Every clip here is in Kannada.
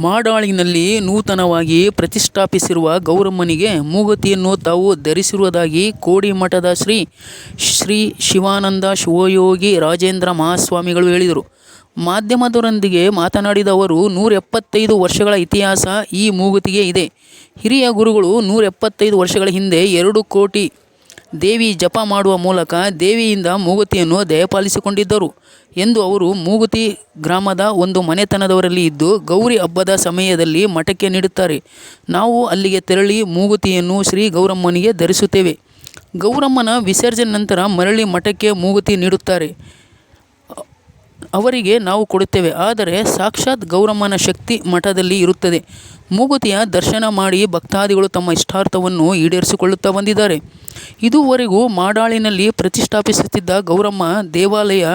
ಮಾಡಾಳಿನಲ್ಲಿ ನೂತನವಾಗಿ ಪ್ರತಿಷ್ಠಾಪಿಸಿರುವ ಗೌರಮ್ಮನಿಗೆ ಮೂಗತಿಯನ್ನು ತಾವು ಧರಿಸಿರುವುದಾಗಿ ಕೋಡಿಮಠದ ಶ್ರೀ ಶ್ರೀ ಶಿವಾನಂದ ಶಿವಯೋಗಿ ರಾಜೇಂದ್ರ ಮಹಾಸ್ವಾಮಿಗಳು ಹೇಳಿದರು. ಮಾಧ್ಯಮದವರೊಂದಿಗೆ ಮಾತನಾಡಿದ ಅವರು ನೂರ ಎಪ್ಪತ್ತೈದು ವರ್ಷಗಳ ಇತಿಹಾಸ ಈ ಮೂಗುತಿಗೆ ಇದೆ. ಹಿರಿಯ ಗುರುಗಳು ನೂರ ಎಪ್ಪತ್ತೈದು ವರ್ಷಗಳ ಹಿಂದೆ ಎರಡು ಕೋಟಿ ದೇವಿ ಜಪ ಮಾಡುವ ಮೂಲಕ ದೇವಿಯಿಂದ ಮೂಗುತಿಯನ್ನು ದಯಪಾಲಿಸಿಕೊಂಡಿದ್ದರು ಎಂದು ಅವರು ಮೂಗುತಿ ಗ್ರಾಮದ ಒಂದು ಮನೆತನದವರಲ್ಲಿ ಇದ್ದು ಗೌರಿ ಹಬ್ಬದ ಸಮಯದಲ್ಲಿ ಮಠಕ್ಕೆ ನೀಡುತ್ತಾರೆ. ನಾವು ಅಲ್ಲಿಗೆ ತೆರಳಿ ಮೂಗುತಿಯನ್ನು ಶ್ರೀ ಗೌರಮ್ಮನಿಗೆ ಧರಿಸುತ್ತೇವೆ. ಗೌರಮ್ಮನ ವಿಸರ್ಜನೆ ನಂತರ ಮರಳಿ ಮಠಕ್ಕೆ ಮೂಗುತಿ ನೀಡುತ್ತಾರೆ. ಅವರಿಗೆ ನಾವು ಕೊಡುತ್ತೇವೆ. ಆದರೆ ಸಾಕ್ಷಾತ್ ಗೌರಮ್ಮನ ಶಕ್ತಿ ಮಠದಲ್ಲಿ ಇರುತ್ತದೆ. ಮೂಗುತಿಯ ದರ್ಶನ ಮಾಡಿ ಭಕ್ತಾದಿಗಳು ತಮ್ಮ ಇಷ್ಟಾರ್ಥವನ್ನು ಈಡೇರಿಸಿಕೊಳ್ಳುತ್ತಾ ಬಂದಿದ್ದಾರೆ. ಇದುವರೆಗೂ ಮಾಡಾಳಿನಲ್ಲಿ ಪ್ರತಿಷ್ಠಾಪಿಸುತ್ತಿದ್ದ ಗೌರಮ್ಮ ದೇವಾಲಯ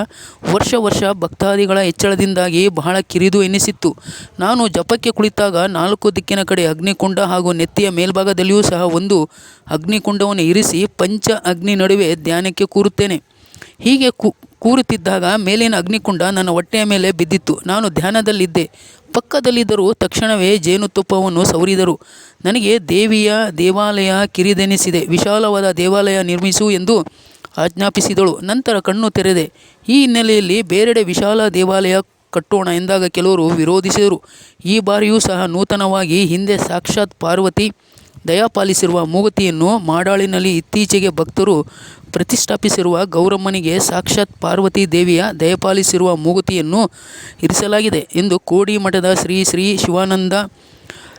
ವರ್ಷ ವರ್ಷ ಭಕ್ತಾದಿಗಳ ಹೆಚ್ಚಳದಿಂದಾಗಿ ಬಹಳ ಕಿರಿದು ಎನಿಸಿತ್ತು. ನಾನು ಜಪಕ್ಕೆ ಕುಳಿತಾಗ ನಾಲ್ಕು ದಿಕ್ಕಿನ ಕಡೆ ಅಗ್ನಿಕುಂಡ ಹಾಗೂ ನೆತ್ತಿಯ ಮೇಲ್ಭಾಗದಲ್ಲಿಯೂ ಸಹ ಒಂದು ಅಗ್ನಿಕುಂಡವನ್ನು ಇರಿಸಿ ಪಂಚ ಅಗ್ನಿ ನಡುವೆ ಧ್ಯಾನಕ್ಕೆ ಕೂರುತ್ತೇನೆ. ಹೀಗೆ ಕು ಕೂರುತ್ತಿದ್ದಾಗ ಮೇಲಿನ ಅಗ್ನಿಕುಂಡ ನನ್ನ ಹೊಟ್ಟೆಯ ಮೇಲೆ ಬಿದ್ದಿತ್ತು. ನಾನು ಧ್ಯಾನದಲ್ಲಿದ್ದೆ. ಪಕ್ಕದಲ್ಲಿದ್ದರೂ ತಕ್ಷಣವೇ ಜೇನುತುಪ್ಪವನ್ನು ಸವರಿದರು. ನನಗೆ ದೇವಿಯ ದೇವಾಲಯ ಕಿರಿದೆನಿಸಿದೆ. ವಿಶಾಲವಾದ ದೇವಾಲಯ ನಿರ್ಮಿಸು ಎಂದು ಆಜ್ಞಾಪಿಸಿದಳು. ನಂತರ ಕಣ್ಣು ತೆರೆದೆ. ಈ ಹಿನ್ನೆಲೆಯಲ್ಲಿ ಬೇರೆಡೆ ವಿಶಾಲ ದೇವಾಲಯ ಕಟ್ಟೋಣ ಎಂದಾಗ ಕೆಲವರು ವಿರೋಧಿಸಿದರು. ಈ ಬಾರಿಯೂ ಸಹ ನೂತನವಾಗಿ ಹಿಂದೆ ಸಾಕ್ಷಾತ್ ಪಾರ್ವತಿ ದಯಪಾಲಿಸಿರುವ ಮೂಗುತಿಯನ್ನು ಮಾಡಾಳಿನಲ್ಲಿ ಇತ್ತೀಚೆಗೆ ಭಕ್ತರು ಪ್ರತಿಷ್ಠಾಪಿಸಿರುವ ಗೌರಮ್ಮನಿಗೆ ಸಾಕ್ಷಾತ್ ಪಾರ್ವತಿ ದೇವಿಯ ದಯಪಾಲಿಸಿರುವ ಮೂಗುತಿಯನ್ನು ಇರಿಸಲಾಗಿದೆ ಎಂದು ಕೋಡಿಮಠದ ಶ್ರೀ ಶ್ರೀ ಶಿವಾನಂದ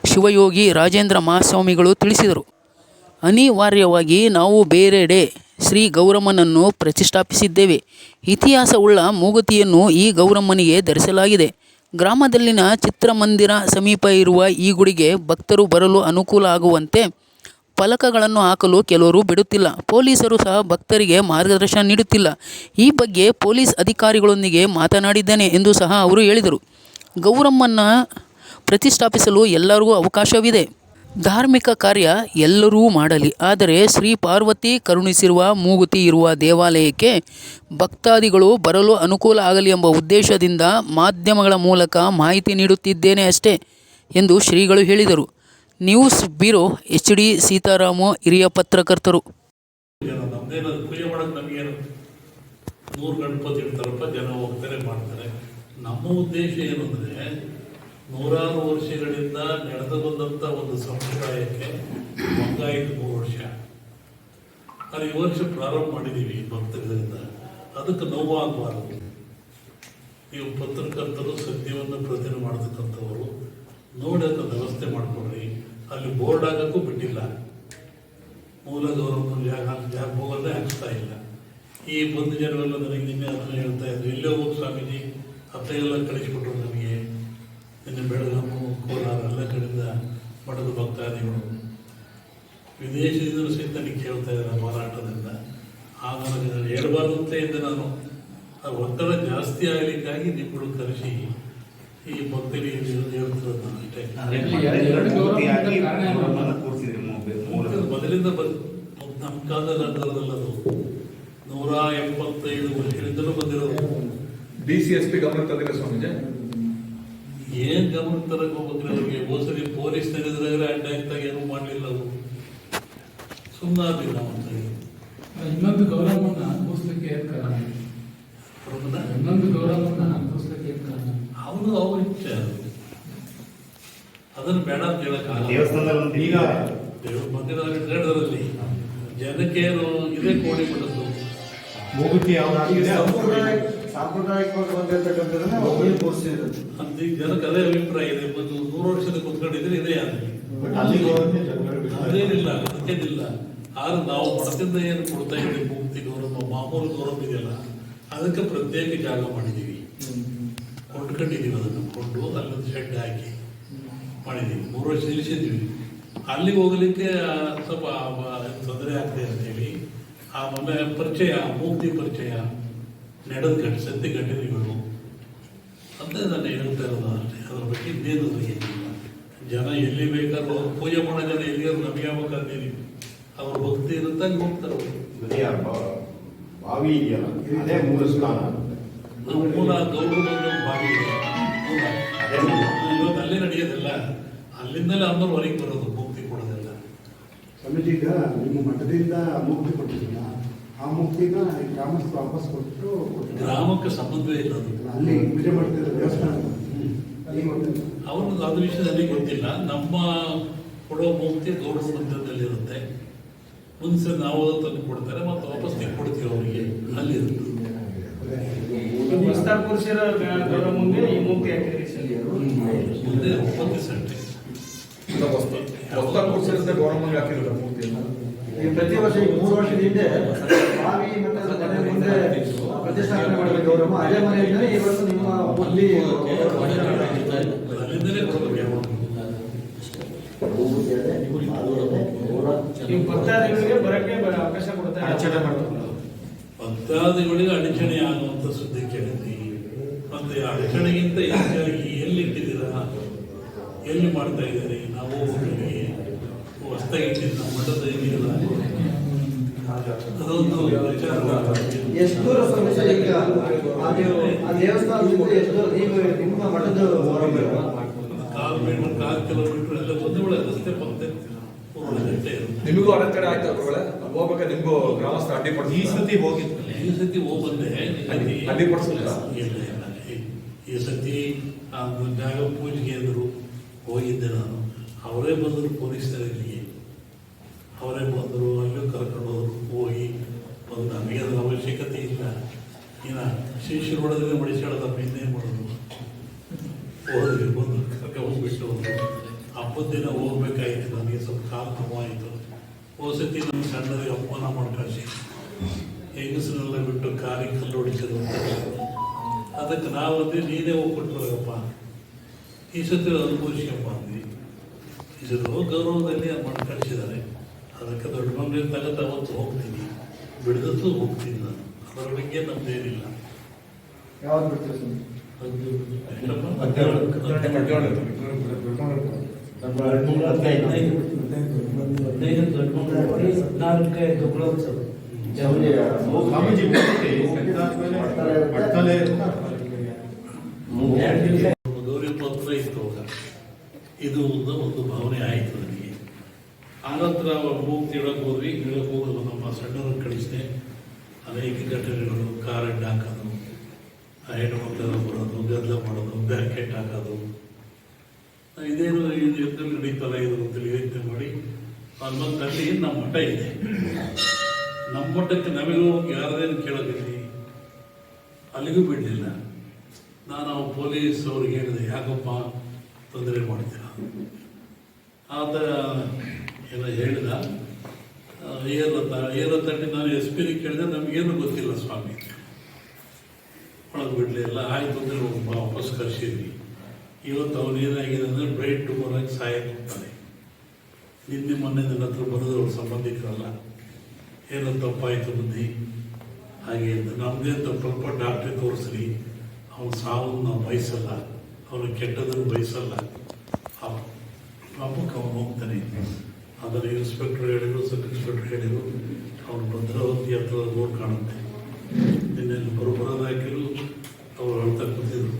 ಶಿವಯೋಗಿ ರಾಜೇಂದ್ರ ಮಹಾಸ್ವಾಮಿಗಳು ತಿಳಿಸಿದರು. ಅನಿವಾರ್ಯವಾಗಿ ನಾವು ಬೇರೆಡೆ ಶ್ರೀ ಗೌರಮ್ಮನನ್ನು ಪ್ರತಿಷ್ಠಾಪಿಸಿದ್ದೇವೆ. ಇತಿಹಾಸವುಳ್ಳ ಮೂಗುತಿಯನ್ನು ಈ ಗೌರಮ್ಮನಿಗೆ ಧರಿಸಲಾಗಿದೆ. ಗ್ರಾಮದಲ್ಲಿನ ಚಿತ್ರಮಂದಿರ ಸಮೀಪ ಇರುವ ಈ ಗುಡಿಗೆ ಭಕ್ತರು ಬರಲು ಅನುಕೂಲ ಆಗುವಂತೆ ಫಲಕಗಳನ್ನು ಹಾಕಲು ಕೆಲವರು ಬಿಡುತ್ತಿಲ್ಲ. ಪೊಲೀಸರು ಸಹ ಭಕ್ತರಿಗೆ ಮಾರ್ಗದರ್ಶನ ನೀಡುತ್ತಿಲ್ಲ. ಈ ಬಗ್ಗೆ ಪೊಲೀಸ್ ಅಧಿಕಾರಿಗಳೊಂದಿಗೆ ಮಾತನಾಡಿದ್ದೇನೆ ಎಂದು ಸಹ ಅವರು ಹೇಳಿದರು. ಗೌರಮ್ಮನ ಪ್ರತಿಷ್ಠಾಪಿಸಲು ಎಲ್ಲರಿಗೂ ಅವಕಾಶವಿದೆ. ಧಾರ್ಮಿಕ ಕಾರ್ಯ ಎಲ್ಲರೂ ಮಾಡಲಿ. ಆದರೆ ಶ್ರೀ ಪಾರ್ವತಿ ಕರುಣಿಸಿರುವ ಮೂಗುತಿ ಇರುವ ದೇವಾಲಯಕ್ಕೆ ಭಕ್ತಾದಿಗಳು ಬರಲು ಅನುಕೂಲ ಆಗಲಿ ಎಂಬ ಉದ್ದೇಶದಿಂದ ಮಾಧ್ಯಮಗಳ ಮೂಲಕ ಮಾಹಿತಿ ನೀಡುತ್ತಿದ್ದೇನೆ ಅಷ್ಟೇ ಎಂದು ಶ್ರೀಗಳು ಹೇಳಿದರು. News bureau H D Seetharama, ಹಿರಿಯ ಪತ್ರಕರ್ತರು. ನಮ್ಮ ಉದ್ದೇಶ ನೂರಾರು ವರ್ಷಗಳಿಂದ ನಡೆದು ಬಂದಂತ ಒಂದು ಸಂಪ್ರದಾಯಕ್ಕೆ ಮಂಗಾಯಿತು ಮೂರು ವರ್ಷ. ಅದು ಈ ವರ್ಷ ಪ್ರಾರಂಭ ಮಾಡಿದೀವಿ ಭಕ್ತರಿಂದ. ಅದಕ್ಕೆ ನೋವಾಗಬಾರದು. ನೀವು ಪತ್ರಕರ್ತರು ಸತ್ಯವನ್ನು ಪ್ರತಿನೆ ಮಾಡತಕ್ಕಂಥವರು ನೋಡಿ ಅದನ್ನ ವ್ಯವಸ್ಥೆ ಮಾಡ್ಕೊಡ್ರಿ ಅಲ್ಲಿ ಬೋರ್ಡ್ ಆಗೋಕ್ಕೂ ಬಿಟ್ಟಿಲ್ಲ. ಮೂಲ ಜಾಗ ಜಾಗ ಹೋಗೋದೇ ಹಾಕ್ಸ್ತಾ ಇಲ್ಲ. ಈ ಬಂದು ಜನವೆಲ್ಲ ನನಗೆ ನಿನ್ನೆ ಅದನ್ನು ಹೇಳ್ತಾ ಇದ್ರು. ಇಲ್ಲೇ ಹೋಗಿ ಸ್ವಾಮೀಜಿ ಅತ್ತೆಲ್ಲ ಕಳಿಸ್ಬಿಟ್ರು. ಬೆಳಗಾಮು ಕೋಲಾರ ಎಲ್ಲ ಕಡೆಯಿಂದ ಪಡೆದು ಭಕ್ತಾದಿಗಳು. ವಿದೇಶದಿಂದಲೂ ಸಹಿತ ನೀವು ಕೇಳ್ತಾ ಇದ್ದಾರೆ ಮಾರಾಟದಿಂದ. ಆಗ ನನಗೆ ನಾನು ಹೇಳ್ಬಾರ್ದು ಅಂತ ಇದ್ದೆ ನಾನು. ಆ ಒತ್ತಡ ಜಾಸ್ತಿ ಆಗಲಿಕ್ಕಾಗಿ ನಿಮ್ಮಗಳು ಕರೆಸಿ ಈ ಭಕ್ತರಿಗೆ ಹೇಳ್ತಿರೋದು ನಾನು ಅಷ್ಟೇ ಮೊದಲಿಂದ ಬಂದು ನಮ್ಮ ಕಾಲದಲ್ಲಿ ಅಂಥದ್ದಲ್ಲ ಅದು ನೂರ ಎಪ್ಪತ್ತೈದು ವರ್ಷದಿಂದಲೂ ಬಂದಿರೋದು. ಡಿ ಸಿ ಎಸ್ ಪಿ ಗಮನ ತಂದಿಲ್ಲ ಸ್ವಾಮೀಜಿ. ಗಮನ ತರಕ್ ಹೋಗ್ಬೇಕ್ರಿ ಅವ್ರಿಗೆ. ಹೋಸರಿ ಪೊಲೀಸ್ ನಡೆದ್ರೆ ಅಡ್ಡ ಆಗ್ತಾಗ ಏನೂ ಮಾಡಲಿಲ್ಲ ಅವರು. ಸುಮ್ಮನೆ ನಾವು ಅಂತ ಇನ್ನೊಂದು ಗೌರವನ್ನ ಅನುಭವಿಸ್ಲಿಕ್ಕೆ ಏನ್ ಕಾರಣ? ಇನ್ನೊಂದು ಗೌರವನ್ನ ಅನುಭವಿಸ್ಲಿಕ್ಕೆ ಏನ್ ಕಾರಣ? ಅವನು ಅವ್ರ ಇಚ್ಛೆ ಅದು. ಅದನ್ನು ಬೇಡ ಅಂತ ಹೇಳಕ್ಕಾಗಲ್ಲ ದೇವಸ್ಥಾನದಲ್ಲಿ ಈಗ ದೇವ್ರ ಮಂದಿರದಲ್ಲಿ ಹೇಳಿದ್ರಲ್ಲಿ ಜನಕ್ಕೆ ಏನು ಇದೇ ಕೋಡಿ ಮಠದ್ದು ಮೂಗುತಿ ಯಾವ್ದು ಹಾಕಿದೆ ಅದು ಸಾಂಪ್ರದಾಯಿಕವಾಗಿ ಬಂದಿರತಕ್ಕಂಥದ್ದನ್ನ ಅಂತ ಈಗ ಜನಕ್ಕೆ ಅದೇ ಅಭಿಪ್ರಾಯ ಇದೆ ಒಂದು ನೂರು ವರ್ಷದ ಕುತ್ಕೊಂಡಿದ್ರೆ ಇದೇ ಆಗಲಿ ಅದೇನಿಲ್ಲ ಅದಕ್ಕೇನಿಲ್ಲ. ಆದ್ರೆ ನಾವು ಮಠದಿಂದ ಏನು ಕೊಡ್ತಾ ಇದ್ದೀವಿ ಮುಕ್ತಿ ಗೌರವ ಮಾಮೂಲು ಗೌರವ ಇದೆಯಲ್ಲ ಅದಕ್ಕೆ ಪ್ರತ್ಯೇಕ ಜಾಗ ಮಾಡಿದ್ದೀವಿ. ಕೊಂಡ್ಕೊಂಡಿದ್ದೀವಿ ಅದನ್ನು ಕೊಂಡು ಅಲ್ಲೊಂದು ಶೆಡ್ ಹಾಕಿ ಮಾಡಿದ್ದೀವಿ. ಮೂರು ವರ್ಷ ನಿಲ್ಲಿಸಿದ್ವಿ ಅಲ್ಲಿಗೆ ಹೋಗ್ಲಿಕ್ಕೆ ಸ್ವಲ್ಪ ತೊಂದರೆ ಆಗ್ತದೆ ಅಂತೇಳಿ ಆಮೇಲೆ ಪರಿಚಯ ಮೂರ್ತಿ ಪರಿಚಯ. ನಡೆದ ಗಂಟೆ ಸತ್ಯ ಘಟನೆಗಳು ಅಂತ ನಾನು ಹೇಳ್ತಾ ಇರೋದು ಅಷ್ಟೇ ಅದ್ರ ಬಗ್ಗೆ ಇನ್ನೇನು ಏನಿಲ್ಲ ಜನ ಎಲ್ಲಿ ಬೇಕಾದ್ರೂ ಅವ್ರು ಪೂಜೆ ಮಾಡೋ ಜನ ಎಲ್ಲಿಯಾದ್ರು ನಮಗೆ ಯಾವಾಗಂತೀರಿ ಅವ್ರ ಭಕ್ತಿ ಇರುತ್ತೆ ಅಲ್ಲಿ ಹೋಗ್ತಾರೆ ಅವ್ರು. ಬರೀ ಆ ಬಾ- ಬಾವಿ ಇದೆಯಲ್ಲ ಅದೇ ಮೂಲ ಸ್ಥಾನ ನಮ್ಮ ಮೂಲ ಗೌರವ ಬಾವಿ ಇದೆ ಮೂಲ ಇವತ್ತು ಅಲ್ಲೇ ನಡೆಯೋದಿಲ್ಲ ಅಲ್ಲಿಂದಲೇ ಅಂದರು ಹೊರಗೆ ಬರೋದು ಮುಕ್ತಿ ಕೊಡೋದಿಲ್ಲ ಸ್ವಾಮೀಜಿ ಈಗ ನಿಮ್ಮ ಮಠದಿಂದ ಮುಕ್ತಿ ಕೊಟ್ಟಿದ್ದೀರ ಆ ಮುಕ್ತಿನ ಗ್ರಾಮಸ್ಥರು ವಾಪಸ್ ಕೊಟ್ಟು ಗ್ರಾಮಕ್ಕೆ ಸಂಬಂಧವೇ ಇಲ್ಲ ಅದು. ಅಲ್ಲಿ ಪೂಜೆ ಮಾಡ್ತಿದ್ರು ದೇವಸ್ಥಾನ. ಅವ್ರದ್ದು ಅದು ವಿಷಯದಲ್ಲಿ ಗೊತ್ತಿಲ್ಲ. ನಮ್ಮ ಕೊಡೋ ಮುಕ್ತಿ ಗೌರವ ಮಂದಿರದಲ್ಲಿರುತ್ತೆ ಮುಂಚೆ ನಾವು ತಂದು ಕೊಡ್ತಾರೆ ಮತ್ತು ವಾಪಸ್ ಕೊಡ್ತೀವಿ ಅವರಿಗೆ. ಅಲ್ಲಿ ಗೌರವ ಮುಂದೆ ಈ ಮುಕ್ತಿ ಸರ್ ಮುಂದೆ ಒಪ್ಪಂದ ಸಂಟೆ. ಇಲ್ಲ ಹೊಸ್ತ ಹೊಸ್ತಾಗಿ ಹಾಕಿರಲ್ಲ ಈ ಪ್ರತಿ ವರ್ಷ ಈ ಮೂರು ವರ್ಷದ ಹಿಂದೆ ಸ್ವಾಮಿ ಮಠದ ಮನೆ ಮುಂದೆ ಪ್ರತಿಷ್ಠಾಪನೆ ಮಾಡಬೇಕು ಅವರು ಅದೇ ಮನೆಯಿಂದಲೇ ಈ ವರ್ಷ ನಿಮ್ಮ ಈ ಭಕ್ತಾದಿಗಳಿಗೆ ಬರಕ್ಕೆ ಅವಕಾಶ ಕೊಡ್ತಾರೆ ಭಕ್ತಾದಿಗಳಿಗೆ ಅಡಚಣೆ ಆಗುವಂತ ಸುದ್ದಿ ಕೇಳಿದ್ವಿ ಮತ್ತೆ ಆ ಅಡಚಣೆಗಿಂತ ಹೆಚ್ಚಾಗಿ ಎಲ್ಲಿ ಇಟ್ಟಿದ್ದೀರಾ? ಎಲ್ಲಿ ಮಾಡ್ತಾ ಇದ್ದಾರೆ? ನಾವು ಹೊಸ್ತಾಗಿ ಇಟ್ಟಿದ್ದು ಮಠದ ಇದೆಯಲ್ಲ ಅದೊಂದು ವಿಚಾರ. ಎಷ್ಟು ಈಗ ಆ ದೇವ- ಆ ದೇವಸ್ಥಾನದಿಂದ ಎಷ್ಟು ನೀವು ನಿಮ್ಮ ಮಠದ ಗೌರಮ್ಮ ಇಲ್ವಾ? ಕಾಲು ಮೀಟರ್ ಕಾಲು ಕಿಲೋಮೀಟರ್ ಎಲ್ಲ ಒಂದು ಒಳ್ಳೆ ರಸ್ತೆ ಪಕ್ಕದ ಒಂದು ಗಂಟೆ ಇರುತ್ತೆ ನಿಮಗೂ ಅಡೆತಡೆ ಆಯ್ತು ಅದ್ರೊಳಗೆ ಹೋಗ್ಬೇಕಾದ್ರೆ ನಿಮಗೂ ಗ್ರಾಮಸ್ಥರು ಅಡ್ಡಿ ಈ ಸತಿ ಹೋಗಿತ್ತು ಈ ಸತಿ ಹೋಗಿ ಬಂದೆ ಅಲ್ಲಿ ಅಡ್ಡಿಪಡಿಸಿದ್ರಾ? ಇಲ್ಲ ಇಲ್ಲ ಈ- ಸತಿ ಆ ಜಾಗ ಪೂಜೆಗೆ ಅಂದರು ಹೋಗಿದ್ದೆ ನಾನು. ಅವರೇ ಬಂದರು ಪೊಲೀಸರಿಗೆ ಅವರೇ ಬಂದರು ಅಲ್ಲೂ ಕರ್ಕೊಂಡು ಹೋದ್ರು ಹೋಗಿ ಬಂದು ನಮಗೆ ಅದ್ರ ಅವಶ್ಯಕತೆ ಇಲ್ಲ ಇನ್ನು ಶಿಷ್ಯರು ಹೊಡೆದ್ರೆ ತಪ್ಪ ಇನ್ನೇನು ಮಾಡೋದು? ಹೋದ್ರೆ ಬಂದು ಕರ್ಕೊಂಡು ಹೋಗ್ಬಿಟ್ಟು ಹಬ್ಬದ ದಿನ ಹೋಗ್ಬೇಕಾಯ್ತು, ನನಗೆ ಸ್ವಲ್ಪ ಕಾಲು ನೋವಾಯಿತು ಹೋದ ಸತಿ ನಮ್ಮ ಸಣ್ಣರಿಗೆ ಅಪಮಾನ ಮಾಡಿ ಕಳಿಸಿ ಹೆಂಗಸರೆಲ್ಲ ಬಿಟ್ಟು ಕಾಲಿಗೆ ಕಲ್ಲು ಹೊಡಿಸಿದ್ರು ಅದಕ್ಕೆ ಅದಕ್ಕೆ ನಾವಂದ್ರೆ ನೀನೇ ಹೋಗ್ಬಿಟ್ಟು ಬರಪ್ಪ ಈ ಸತಿ ಅನುಭವಿಸ್ಕೊಂಬ ಅಂದ್ವಿ. ಹೋಗಿ ಗೌರವದಲ್ಲಿ ಮಾಡಿ ಕಳಿಸಿದ್ದಾರೆ ಅದಕ್ಕೆ ದೊಡ್ಡ ಮನೇಲಿ ತಗತ್ತ ಅವತ್ತು ಹೋಗ್ತೀನಿ. ಬಿಡದತ್ತು ಹೋಗ್ತೀನಿ ನಾನು. ಅದರ ಬಗ್ಗೆ ನಮ್ದೇನಿಲ್ಲ. ಕಟ್ಟಿದಾದ್ಮೇಲೆ ಮಠದಲ್ಲೇ ಗೌರಿ ಪತ್ರ ಇತ್ತು ಇದು ಒಂದು ಒಂದು ಭಾವನೆ ಆಯಿತು ನನಗೆ ಆನಂತರ ಮೂಗ್ತಿ ತಿಳಕ್ ಹೋದ್ವಿ ಇಡಕ್ಕೆ ಹೋಗೋದು ನಮ್ಮ ಸಣ್ಣವ್ರನ್ನ ಕಳಿಸಿದೆ. ಅನೇಕ ಘಟನೆಗಳು ಕಾರ್ ಅಡ್ಡ ಹಾಕೋದು. ಆ ಹೆಣ್ಮಕ್ಳೆಲ್ಲ ಬರೋದು ಗದ್ದಲ ಮಾಡೋದು ಬ್ಯಾಕೆಟ್ ಹಾಕೋದು. ಇದೇನು ಇದು ನಡೀತಲ್ಲ ಇದು ಅಂತೇಳಿ ಯೋಚನೆ ಮಾಡಿ ಅಲ್ಲಿ ನಮ್ಮ ಮಠ ಇದೆ. ನಮ್ಮ ಮಠಕ್ಕೆ ನಮಗೂ ಯಾರದೇನು ಕೇಳೋದಿಲ್ಲ. ಅಲ್ಲಿಗೂ ಬಿಡಲಿಲ್ಲ. ನಾನು ಪೊಲೀಸ್ ಅವ್ರಿಗೆ ಹೇಳಿದೆ, ಯಾಕಪ್ಪ ತೊಂದರೆ ಮಾಡ್ತೀರ? ಆತ ಎಲ್ಲ ಹೇಳಿದ ಏರ್ಲತ್ತ ಏರ ತಟ್ಟಿ ನಾನು ಎಸ್ ಪಿ ಕೇಳಿದೆ ನಮಗೇನು ಗೊತ್ತಿಲ್ಲ ಸ್ವಾಮಿ. ಬಿಡಲಿಲ್ಲ ಆಯ್ತು ಅಂದರೆ ವಾಪಸ್ ಕರ್ಸಿದ್ವಿ ಇವತ್ತು ಅವನು ಏನಾಗಿದೆ ಅಂದರೆ ಬ್ರೈಟ್ ಟು ಆಗಿ ಸಾಯಕ್ಕೆ ಹೋಗ್ತಾನೆ ನಿನ್ನೆ ಮೊನ್ನೆ ನನ್ನ ಹತ್ರ ಬರೋದು ಸಂಬಂಧಿಕರಲ್ಲ. ಏನೋ ತಪ್ಪಾಯಿತು ಬುದ್ಧಿ? ಹಾಗೆ ಅಂತ. ನಮ್ಮದೇ ತಪ್ಪಲ್ಪ ತೋರಿಸ್ರಿ ಅವನ ಸಾವು ನಾವು ಬಯಸಲ್ಲ. ಅವನು ಕೆಟ್ಟದನ್ನು ಬಯಸಲ್ಲ. ಪಾಪಕ್ಕೆ ಅವನು ಹೋಗ್ತಾನೆ. ಅದರ ಇನ್ಸ್ಪೆಕ್ಟರ್ ಹೇಳಿದ್ರು ಸಬ್ ಇನ್ಸ್ಪೆಕ್ಟರ್ ಹೇಳಿದ್ರು. ಅವನು ಭದ್ರಾವತಿ ಹತ್ರ ರೋಡ್ ಕಾಣುತ್ತೆ. ನಿನ್ನೆ ಬರೋಬರೋದು ಅವ್ರು ಅಳ್ತಾ ಕೂತಿದ್ರು.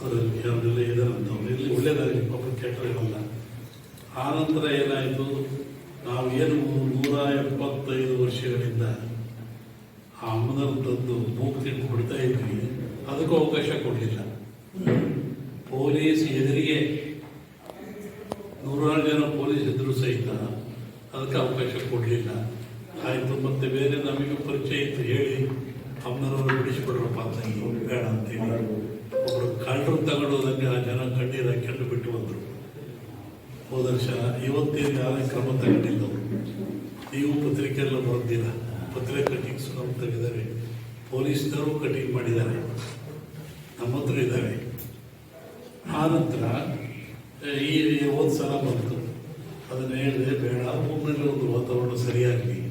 ಅವರಲ್ಲಿ ಅವರೆಲ್ಲ ಇದಾರಂತ ಅವ್ರು ಇಲ್ಲಿ ಒಳ್ಳೇದಾಗಲಿ, ಪಾಪ ಕೆಟ್ಟರಿಗಲ್ಲ ಆ ನಂತರ ಏನಾಯಿತು? ನಾವು ಏನು ನೂರ ಎಪ್ಪತ್ತೈದು ವರ್ಷಗಳಿಂದ ಆ ಅಮ್ಮನನ್ನು ತಂದು ಮೂಗ್ತಿ ಕೊಡ್ತಾ ಇದ್ವಿ. ಅದಕ್ಕೂ ಅವಕಾಶ ಕೊಡಲಿಲ್ಲ. ಪೊಲೀಸ್ ಎದುರಿಗೆ ನೂರಾರು ಜನ ಪೊಲೀಸ್ ಎದುರು ಸಹಿತ ಅದಕ್ಕೆ ಅವಕಾಶ ಕೊಡಲಿಲ್ಲ. ಆಯಿತು, ಮತ್ತೆ ಬೇರೆ ನಮಗೆ ಪರಿಚಯ ಇತ್ತು, ಹೇಳಿ. ಅಮ್ಮನವರು ಅಂತ ಹೋಗಿ ಬೇಡ ಅಂತೇಳಿ ಒಬ್ಬರು ಕಳ್ಳರು ತಗೊಳ್ಳೋದಕ್ಕೆ ಆ ಜನ ಕಣ್ಣೀರು ಹಾಕೊಂಡು ಬಿಟ್ಟು ಬಂದರು. ಹೋದ ವರ್ಷ ಇವತ್ತೇನು ಯಾವುದೇ ಕ್ರಮ ತಗೊಂಡಿಲ್ಲ ನೀವು ಪತ್ರಿಕೆಯೆಲ್ಲ ಬರೆದಿಲ್ಲ ಪತ್ರಿಕೆ ಕಟಿಂಗ್ಸ್ ನಾವು ತೆಗೆದಾರೆ ಪೊಲೀಸ್ನವರು ಕಟಿಂಗ್ ಮಾಡಿದ್ದಾರೆ. ನಮ್ಮ ಹತ್ರ ಇದ್ದಾರೆ. ಆ ನಂತರ ಈ ಹೋದ ಸಲ ಬಂತು. ಅದನ್ನು ಹೇಳಿದೆ ಬೇಡ ಊರಿನಲ್ಲಿ ಒಂದು ವಾತಾವರಣ ಸರಿಯಾಗಲಿ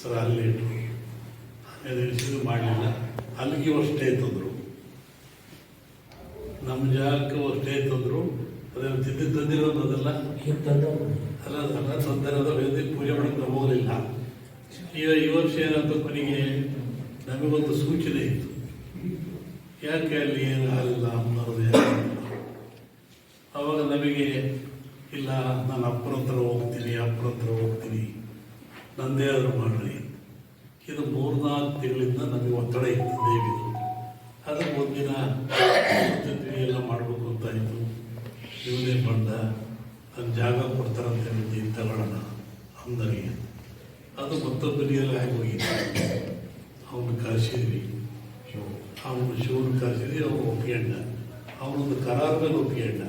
ಸರ್ ಅಲ್ಲಿ ಇಟ್ಟು ಆಮೇಲೆ ಇದು ಮಾಡಲಿಲ್ಲ. ಅಲ್ಲಿಗೆ ಅಷ್ಟೇ ತಂದರು. ನಮ್ಮ ಜಾಗಕ್ಕೆ ಅಷ್ಟೇ ತಂದರು. ಅದನ್ನು ತಿದ್ದು ತಂದಿರೋದು ಅದೆಲ್ಲ. ಅಲ್ಲ ಅದೆಲ್ಲ ತಂದಿರೋದು ಪೂಜೆ ಮಾಡಕ್ಕೆ ಹೋಗಲಿಲ್ಲ. ಈಗ ಈ ವರ್ಷ ಏನಂತ ಕೊನೆಗೆ ನಮಗೊಂದು ಸೂಚನೆ ಇತ್ತು. ಯಾಕೆ ಅಲ್ಲಿ ಏನು ಆಗಲಿಲ್ಲ ಅನ್ನೋದು ಅವಾಗ ನಮಗೆ ಇಲ್ಲ ನಾನು ಅಪ್ಪನ ಹತ್ರ ಹೋಗ್ತೀನಿ ಅಪ್ಪನ ಹತ್ರ ಹೋಗ್ತೀನಿ. ನಂದೇ ಆದರೂ ಮಾಡ್ರಿ. ಇದು ಮೂರ್ನಾಲ್ಕು ತಿಂಗಳಿಂದ ನಮಗೆ ಒತ್ತಡ ಇತ್ತು ದೇವಿದು. ಅದಕ್ಕೆ ಒಂದಿನ ಎಲ್ಲ ಮಾಡಬೇಕು ಅಂತ ಇತ್ತು ಇವನೇ ಬಂದ. ನನ್ನ ಜಾಗ ಕೊಡ್ತಾರಂತ ಹೇಳಿದ್ದೆ ತಗೊಳ್ಳೋಣ ಅಂದರಿಗೆ ಅದು ಮತ್ತೊಬ್ಬರಿಗೆಲ್ಲ ಆಗಿ ಹೋಗಿತ್ತು ಅವನು ಕರೆಸಿದ್ವಿ ಅವನು ಶಿವನ ಕರೆಸಿದ್ವಿ ಅವನು ಒಪ್ಕೊಂಡ ಅವನೊಂದು ಕರಾರ ಮೇಲೆ ಒಪ್ಕೊಂಡ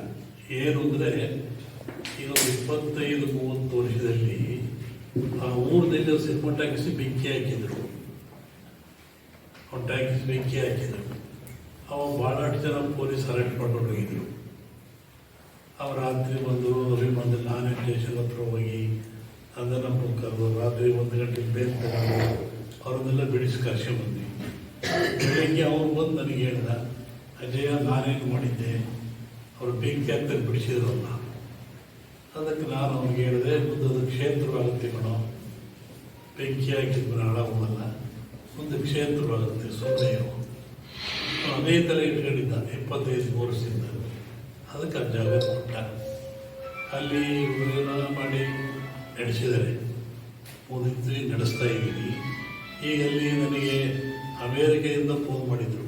ಏನು ಅಂದರೆ ಈಗ ಇಪ್ಪತ್ತೈದು, ಮೂವತ್ತು ವರ್ಷದಲ್ಲಿ ಆ ಊರಿನಲ್ಲಿ ಸಿನಿಮಾ ಟ್ಯಾಕ್ಸಿ ಬೆಂಕಿ ಹಾಕಿದ್ರು. ಅವ್ನು ಟ್ಯಾಕ್ಸಿ ಬೆಂಕಿ ಹಾಕಿದ್ರು. ಅವ ಭಾಳಷ್ಟು ಜನ ಪೊಲೀಸ್ ಅರೆಸ್ಟ್ ಮಾಡ್ಕೊಂಡು ಹೋಗಿದ್ರು. ಅವ್ರು ರಾತ್ರಿ ಬಂದು ಬಂದು ನಾನೇ ಸ್ಟೇಷನ್ ಹತ್ರ ಹೋಗಿ ಅದನ್ನು ಕರೆದು ರಾತ್ರಿ ಒಂದು ಗಂಟೆ ಬೇರೆ ತಗೊಂಡು ಅವ್ರನ್ನೆಲ್ಲ ಬಿಡಿಸಿ ಬಂದ್ವಿ. ಬೆಳಗ್ಗೆ ಅವ್ರು ಬಂದು ನನಗೆ ಹೇಳ್ದ, ಅಜಯ, ನಾನೇನು ಮಾಡಿದ್ದೆ? ಅವರು ಬೆಂಕಿ ಹಾಕ್ತಾರೆ ಬಿಡಿಸಿದ್ರಲ್ಲ ಅದಕ್ಕೆ ನಾನು ಅವ್ನಿಗೆ ಹೇಳಿದೆ ಮುಂದೊಂದು ಕ್ಷೇತ್ರವಾಗುತ್ತೆ ಕಣೋ. ಬೆಂಕಿ ಹಾಕಿದ್ರೆ ಹಾಳಾಗೋಲ್ಲ ಒಂದು ಕ್ಷೇತ್ರವಾಗುತ್ತೆ ಸುಮ್ಮನೆ ಅದೇ ಥರ ಇಟ್ಕೊಂಡಿದ್ದ ಇಪ್ಪತ್ತೈದು ವರ್ಷದಿಂದ. ಅದಕ್ಕೆ ಆ ಜಾಗ ಕೊಟ್ಟ. ಅಲ್ಲಿ ಇವರೆಲ್ಲ ಮಾಡಿ ನಡೆಸಿದ್ದಾರೆ. ಮುಗಿದ್ವಿ ನಡೆಸ್ತಾ ಇದ್ದೀವಿ ಈಗ ಅಲ್ಲಿ ನನಗೆ ಅಮೇರಿಕೆಯಿಂದ ಫೋನ್ ಮಾಡಿದರು.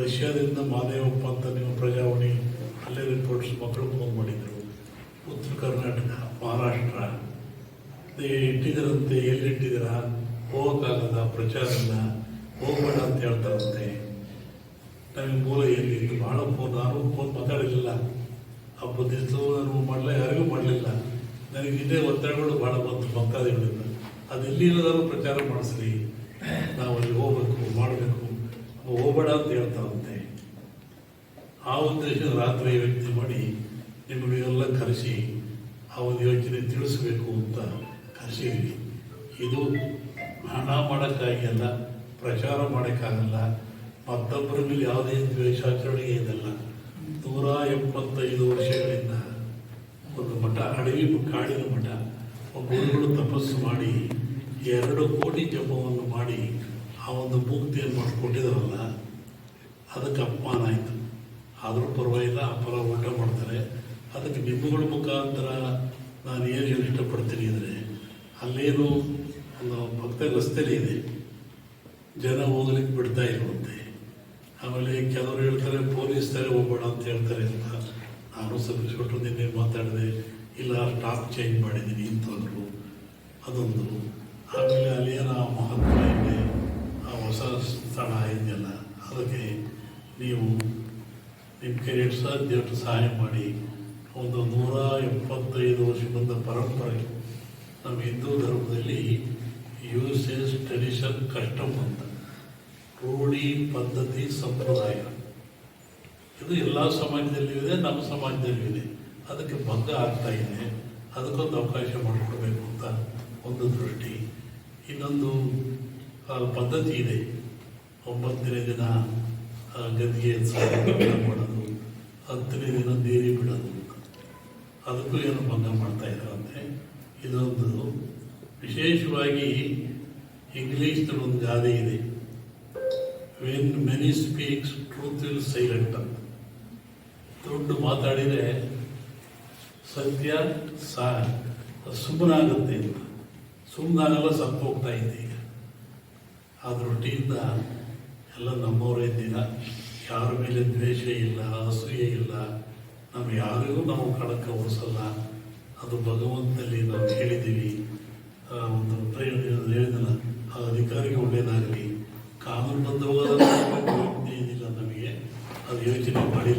ರಷ್ಯಾದಿಂದ ಮಾದೇವಪ್ಪ ಅಂತ ನೀವು ಪ್ರಜಾವಾಣಿ, ಅಲ್ಲೇ ರಿಪೋರ್ಟ್ಸ್ ಮಕ್ಕಳು ಫೋನ್ ಮಾಡಿದರು. ಉತ್ತರ ಕರ್ನಾಟಕ, ಮಹಾರಾಷ್ಟ್ರ ಇಟ್ಟಿದ್ದರಂತೆ ಇಟ್ಟಿದ್ದೀರಂತೆ ಎಲ್ಲಿ ಇಟ್ಟಿದ್ದೀರಾ ಹೋಗೋಕ್ಕಾಗದ ಪ್ರಚಾರ ಇಲ್ಲ ಹೋಗಬೇಡ ಅಂತ ಹೇಳ್ತಾರಂತೆ. ನನಗೆ ಮೂಲ ಎಲ್ಲಿ ಇಲ್ಲಿ ಭಾಳ ಫೋನ್. ನಾನು ಫೋನ್ ಮಾತಾಡಲಿಲ್ಲ. ಹಬ್ಬದ ದಿವಸವೂ ನಾನು ಮಾಡಲ್ಲ ಯಾರಿಗೂ ಮಾಡಲಿಲ್ಲ. ನನಗೆ ಇದೇ ಒತ್ತಡಗಳು ಭಾಳ ಬಂತು ಭಕ್ತಾದಿಗಳಿಂದ ಅದು ಎಲ್ಲಿ ಇಲ್ಲದಾದ್ರೂ ಪ್ರಚಾರ ಮಾಡಿಸ್ರಿ. ನಾವು ಅಲ್ಲಿ ಹೋಗಬೇಕು, ಮಾಡಬೇಕು. ಹೋಗ್ಬೇಡ ಅಂತ ಹೇಳ್ತಾರಂತೆ. ಆ ಉದ್ದೇಶ ರಾತ್ರಿ ವ್ಯಕ್ತಿ ಮಾಡಿ ನಿಮಗೆಲ್ಲ ಕರೆಸಿ ಆ ಒಂದು ಯೋಚನೆ ತಿಳಿಸಬೇಕು ಅಂತ ಕರೆಸಿದ್ದೀನಿ ಇದು ಹಣ ಮಾಡೋಕ್ಕಾಗಿ ಅಲ್ಲ ಪ್ರಚಾರ ಮಾಡೋಕ್ಕಾಗಲ್ಲ ಮತ್ತೊಬ್ಬರ ಮೇಲೆ ಯಾವುದೇ ದ್ವೇಷಾಚರಣೆ ಇದಲ್ಲ ನೂರ ಎಪ್ಪತ್ತೈದು ವರ್ಷಗಳಿಂದ ಒಂದು ಮಠ, ಅಡವಿ ಕಾಡಿನ ಮಠ ಗುರುಗಳು ತಪಸ್ಸು ಮಾಡಿ ಎರಡು ಕೋಟಿ ಜಪವನ್ನು ಮಾಡಿ ಆ ಒಂದು ಮುಕ್ತಿಯನ್ನು ಮಾಡಿಕೊಟ್ಟಿದಾರಲ್ಲ ಅದಕ್ಕೆ ಅಪಮಾನ ಆಯಿತು. ಆದರೂ ಪರವಾಗಿಲ್ಲ ಅಪರ ಊಟ ಮಾಡ್ತಾರೆ. ಅದಕ್ಕೆ ನಿಮ್ಮಗಳ ಮುಖಾಂತರ ನಾನು ಏನು ಹೇಳಿ ಇಷ್ಟಪಡ್ತೀನಿ ಅಂದರೆ ಅಲ್ಲೇನು ಒಂದು ಭಕ್ತ ರಸ್ತೆಯಲ್ಲಿ ಇದೆ. ಜನ ಹೋಗ್ಲಿಕ್ಕೆ ಬಿಡ್ತಾ ಇರುವಂತೆ. ಆಮೇಲೆ ಕೆಲವರು ಹೇಳ್ತಾರೆ, ಪೊಲೀಸ್ ತಾರೆ ಹೋಗ್ಬೇಡ ಅಂತ ಹೇಳ್ತಾರೆ ಅಂತ. ನಾನು ಸಬ್ಸ್ಕೊಟ್ಟು ನಿನ್ನೆ ಮಾತಾಡಿದೆ. ಇಲ್ಲ ಸ್ಟಾಪ್ ಚೇಂಜ್ ಮಾಡಿದ್ದೀನಿ ಅಂತಂದರು. ಅದೊಂದು. ಆಮೇಲೆ ಅಲ್ಲಿ ಏನೋ ಮಹತ್ವ ಇದೆ, ಆ ಹೊಸ ಸ್ಥಳ ಇದೆಯಲ್ಲ, ಅದಕ್ಕೆ ನೀವು ನಿಮ್ಮ ಕೆರಿಯರ್ ಸಹ ದೇವರು ಸಹಾಯ ಮಾಡಿ. ಒಂದು ನೂರ ಎಪ್ಪತ್ತೈದು ವರ್ಷದಿಂದ ಪರಂಪರೆ ನಮ್ಮ ಹಿಂದೂ ಧರ್ಮದಲ್ಲಿ ಯೂಸೇಜ್ ಟ್ರೆಡಿಷನ್ ಕಸ್ಟಮ್ ಅಂತ. ರೂಢಿ ಪದ್ಧತಿ ಸಂಪ್ರದಾಯ. ಇದು ಎಲ್ಲ ಸಮಾಜದಲ್ಲೂ ಇದೆ, ನಮ್ಮ ಸಮಾಜದಲ್ಲೂ ಇದೆ. ಅದಕ್ಕೆ ಭಂಗ ಆಗ್ತಾ ಇದೆ. ಅದಕ್ಕೊಂದು ಅವಕಾಶ ಮಾಡಿಕೊಡ್ಬೇಕು ಅಂತ ಒಂದು ದೃಷ್ಟಿ. ಇನ್ನೊಂದು ಪದ್ಧತಿ ಇದೆ. ಒಂಬತ್ತನೇ ದಿನ ಗದ್ದಿಗೆ ಮಾಡೋದು ಹತ್ತನೇ ದಿನ ದೇರಿ ಬಿಡೋದು. ಅದಕ್ಕೂ ಏನು ಭಂಗ ಮಾಡ್ತಾ ಇದ್ದಾರಂತೆ. ಇದೊಂದು ವಿಶೇಷವಾಗಿ ಇಂಗ್ಲೀಷ್ನಲ್ಲಿ ಒಂದು ಗಾದೆ ಇದೆ. When many speaks truth will silent ಅಂತ ದೊಡ್ಡ ಮಾತಾಡಿದರೆ ಸತ್ಯ ಸಾ ಸುಮ್ಮನಾಗುತ್ತೆ ಅಂತ. ಸುಮ್ಮನಾಗಲ್ಲ, ಸತ್ತು ಹೋಗ್ತಾ ಇದೆ ಈಗ. ಆ ದೃಷ್ಟಿಯಿಂದ ಎಲ್ಲ ನಮ್ಮವರೇ ಇದ್ದೀರ ಯಾರ ಮೇಲೆ ದ್ವೇಷ ಇಲ್ಲ, ಅಸೂಯೆ ಇಲ್ಲ ನಾವು ಯಾರಿಗೂ ನಾವು ಕಳಕ ಉಳಿಸಲ್ಲ ಅದು ಭಗವಂತನಲ್ಲಿ ನಾವು ಹೇಳಿದ್ದೀವಿ. ಒಂದು ಪ್ರಯೋಜನ ಹೇಳಿದಲ್ಲ ಆ ಅಧಿಕಾರಿಗೆ ಒಳ್ಳೆಯದಾಗಲಿ ಕಾನೂನು ಬಂದವಾದ ಏನಿಲ್ಲ ನಮಗೆ. ಅದು ಯೋಚನೆ ಮಾಡಿ